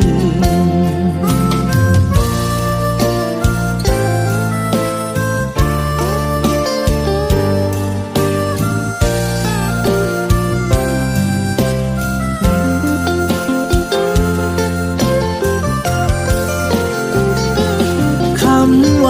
ม